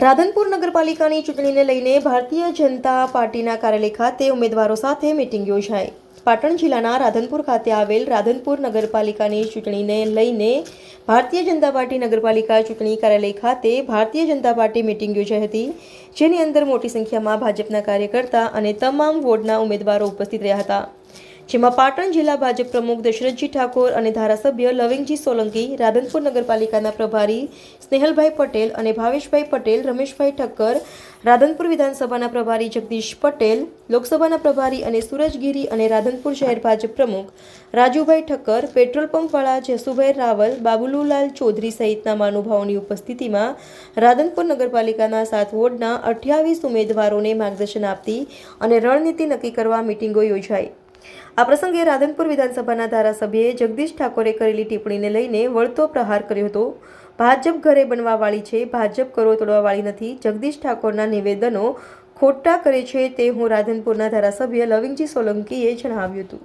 રાધનપુર નગરપાલિકાની ચૂંટણીને લઈને ભારતીય જનતા પાર્ટીના કાર્યાલય ખાતે ઉમેદવારો સાથે મિટિંગ યોજાઈ. પાટણ જિલ્લાના રાધનપુર ખાતે આવેલ રાધનપુર નગરપાલિકાની ચૂંટણીને લઈને ભારતીય જનતા પાર્ટી નગરપાલિકા ચૂંટણી કાર્યાલય ખાતે ભારતીય જનતા પાર્ટી મિટિંગ યોજાઈ હતી, જેની અંદર મોટી સંખ્યામાં ભાજપના કાર્યકર્તા અને તમામ વોર્ડના ઉમેદવારો ઉપસ્થિત રહ્યા હતા. જેમાં પાટણ જિલ્લા ભાજપ પ્રમુખ દશરથજી ઠાકોર અને ધારાસભ્ય લવિંગજી સોલંકી, રાધનપુર નગરપાલિકાના પ્રભારી સ્નેહલભાઈ પટેલ અને ભાવેશભાઈ પટેલ, રમેશભાઈ ઠક્કર, રાધનપુર વિધાનસભાના પ્રભારી જગદીશ પટેલ, લોકસભાના પ્રભારી અને સુરજગીરી અને રાધનપુર શહેર ભાજપ પ્રમુખ રાજુભાઈ ઠક્કર, પેટ્રોલ પંપવાળા જસુભાઈ રાવલ બાબુલુલાલ ચૌધરી સહિતના મહાનુભાવોની ઉપસ્થિતિમાં રાધનપુર નગરપાલિકાના સાત વોર્ડના અઠ્યાવીસ ઉમેદવારોને માર્ગદર્શન આપતી અને રણનીતિ નક્કી કરવા મિટિંગો યોજાઈ. આ પ્રસંગે રાધનપુર વિધાનસભાના ધારાસભ્યએ જગદીશ ઠાકોરે કરેલી ટિપ્પણીને લઈને વળતો પ્રહાર કર્યો હતો. ભાજપ ઘરે બનવાવાળી છે, ભાજપ કરો તોડવાવાળી નથી. જગદીશ ઠાકોરના નિવેદનો ખોટા કરે છે તે હું રાધનપુરના ધારાસભ્ય લવિંગજી સોલંકીએ જણાવ્યું હતું.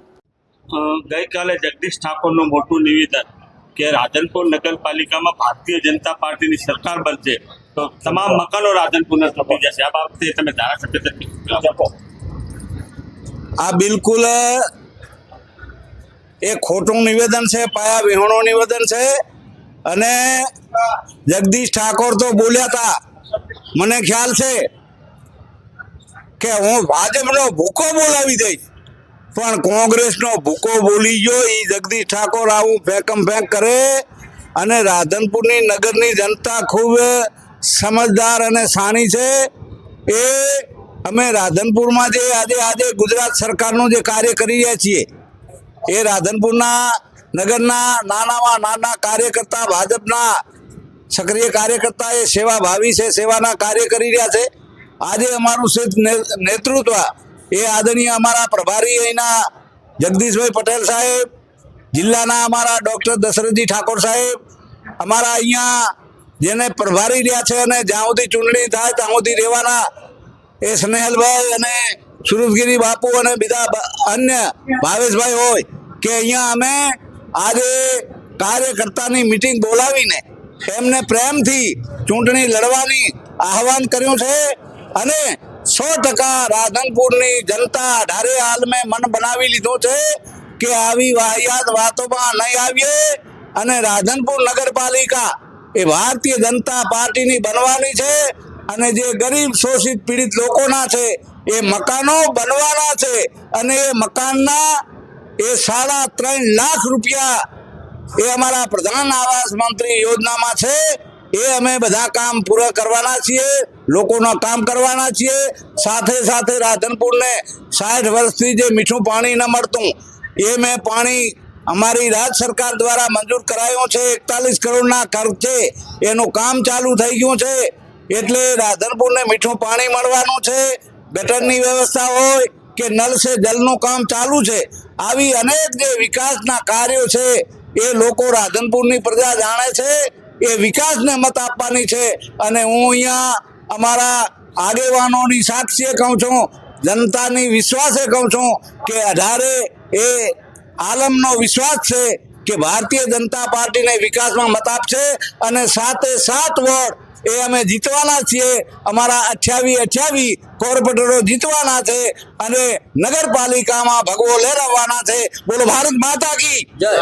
ગઈકાલે જગદીશ ઠાકોરનું મોટું નિવેદન કે રાધનપુર નગરપાલિકામાં ભારતીય જનતા પાર્ટીની સરકાર બનશે તો તમામ મકાનો રાધનપુરના તૂટી જશે. આ બાબતે તમે ધારાસભ્ય તરીકે. આ બિલકુલ એ ખોટું નિવેદન છે, પાયા વિહોણું નિવેદન છે. અને જગદીશ ઠાકોર તો બોલ્યા હતા મને ખ્યાલ છે કે હું ભાજપનો ભૂકો બોલાવી દઈશ. પણ કોંગ્રેસનો ભૂકો બોલી ગયો એ જગદીશ ઠાકોર આવું ફેંકમ ફેંક કરે. અને રાધનપુરની નગરની જનતા ખૂબ સમજદાર અને સાણી છે. એ અમે રાધનપુરમાં જે આજે આજે ગુજરાત સરકારનું જે કાર્ય કરી રહ્યા છીએ, એ રાધનપુરના નગરના નાનામાં નાના કાર્યકર્તા, ભાજપના સક્રિય કાર્યકર્તા એ સેવા ભાવી છે, સેવાના કાર્ય કરી રહ્યા છે. આજે અમારું છે નેતૃત્વ એ આદરણીય અમારા પ્રભારી અહીંના જગદીશભાઈ પટેલ સાહેબ, જિલ્લાના અમારા ડૉક્ટર દશરથજી ઠાકોર સાહેબ, અમારા અહીંયા જેને પ્રભારી રહ્યા છે અને જ્યાં સુધી ચૂંટણી થાય ત્યાં સુધી રહેવાના એ સ્નેહલભાઈ અને સુરતગીરી બાપુ અને બીજા અન્ય ભાવેશભાઈ હોય કે અહીંયા અમે આજે કાર્યકર્તાની મિટિંગ બોલાવીને એમને પ્રેમથી ચૂંટણી લડવાની આહવાન કર્યું છે અને સો ટકા રાધનપુરની જનતા ઢારે હાલ મેં મન બનાવી લીધું છે કે આવી વાહિયાત વાતોમાં નહીં આવીએ અને રાધનપુર નગરપાલિકા એ ભારતીય જનતા પાર્ટીની બનવાની છે અને જે ગરીબ શોષિત પીડિત લોકોના છે, એ મકાનો બનવાના છે અને એ મકાનના એ સાડા ત્રણ લાખ રૂપિયા એ અમારા પ્રધાન આવાસ મંત્રી યોજનામાં છે. એ અમે બધા કામ પૂરા કરવાના છીએ, લોકોના કામ કરવાના છીએ. સાથે સાથે રાધનપુરને સાઠ વર્ષથી જે મીઠું પાણી ન મળતું, એ મેં પાણી અમારી રાજ સરકાર દ્વારા મંજૂર કરાયું છે. એકતાલીસ કરોડના ખર્ચે એનું કામ ચાલુ થઈ ગયું છે. એટલે રાધનપુરને મીઠું પાણી મળવાનું છે. ગટરની વ્યવસ્થા હોય કે નલ સે જલનું કામ ચાલુ છે. આવી અનેક જે વિકાસના કાર્યો છે, એ લોકો રાધનપુરની પ્રજા જાણે છે. એ વિકાસને મત આપવાની છે. અને હું અહીંયા અમારા આગેવાનોની સાક્ષીએ કહું છું, જનતાની વિશ્વાસે કહું છું કે અઢારે એ આલમનો વિશ્વાસ છે કે ભારતીય જનતા પાર્ટીને વિકાસમાં મત આપશે અને સાતે સાત વોર્ડ એ અમે જીતવાના છીએ. અમારા અઠ્યાવી અઠ્યાવી કોર્પોરેટરો જીતવાના છે અને નગરપાલિકામાં ભગવો લહેરાવવાના છે. બોલો ભારત માતા કી. જય.